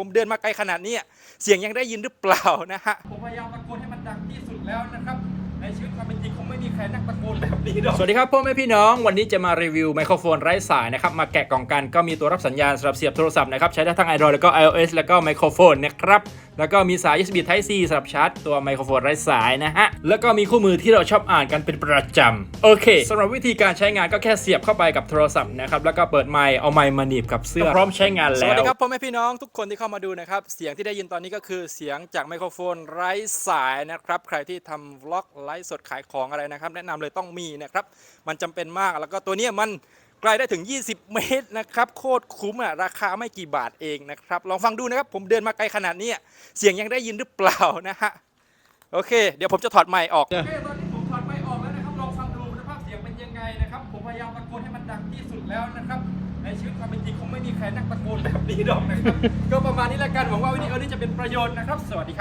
ผมเดินมาไกลขนาดนี้เสียงยังได้ยินหรือเปล่านะฮะผมพยายามตะโกนให้มันดังที่สุดแล้วนะครับในชีวิตความเป็นจริงคงไม่มีใครนั่งตะโกนแบบนี้หรอกสวัสดีครับพ่อแม่พี่น้องวันนี้จะมารีวิวไมโครโฟนไร้สายนะครับมาแกะกล่องกันก็มีตัวรับสัญญาณสำหรับเสียบโทรศัพท์นะครับใช้ได้ทั้ง Android แล้วก็ iOS แล้วก็ไมโครโฟนนะครับ แล้วก็มีสาย USB Type C สำหรับชาร์จตัวไมโครโฟนไร้สายนะฮะ แล้วก็มีคู่มือที่เราชอบอ่านกันเป็นประจำ โอเคสำหรับวิธีการใช้งานก็แค่เสียบเข้าไปกับโทรศัพท์นะครับ แล้วก็เปิดไมค์เอาไมค์มาหนีบกับเสื้อพร้อมใช้งานสแล้วัสวดีครับพ่อแม่พี่น้องทุกคนที่เข้ามาดูนะครับ เสียงที่ได้ยินตอนนี้ก็คือเสียงจากไมโครโฟนไร้สายนะครับ ใครที่ทำวล็อกไลฟ์สดขายของอะไรนะครับ แนะนำเลยต้องมีนะครับ มันจำเป็นมากแล้วก็ตัวเนี้ยมัน ไกลได้ถึง 20 เมตรนะครับโคตรคุ้มอะราคาไม่กี่บาทเองนะครับลองฟังดูนะครับผมเดินมาไกลขนาดนี้เสียงยังได้ยินหรือเปล่านะฮะโอเค เดี๋ยวผมจะถอดไมค์ออกโอเคตอนนี้ผมถอดไมค์ออกแล้วนะครับลองฟังดูคุณภาพเสียงเป็นยังไงนะครับผมพยายามตะโกนให้มันดังที่สุดแล้วนะครับในชีวิตความเป็นจริงคงไม่มีใครนั่งตะโกนแบบนี้หรอกนะครับก็ประมาณนี้แล้วกันหวังว่าวิดีโอนี้จะเป็นประโยชน์นะครับ สวัสดีครับ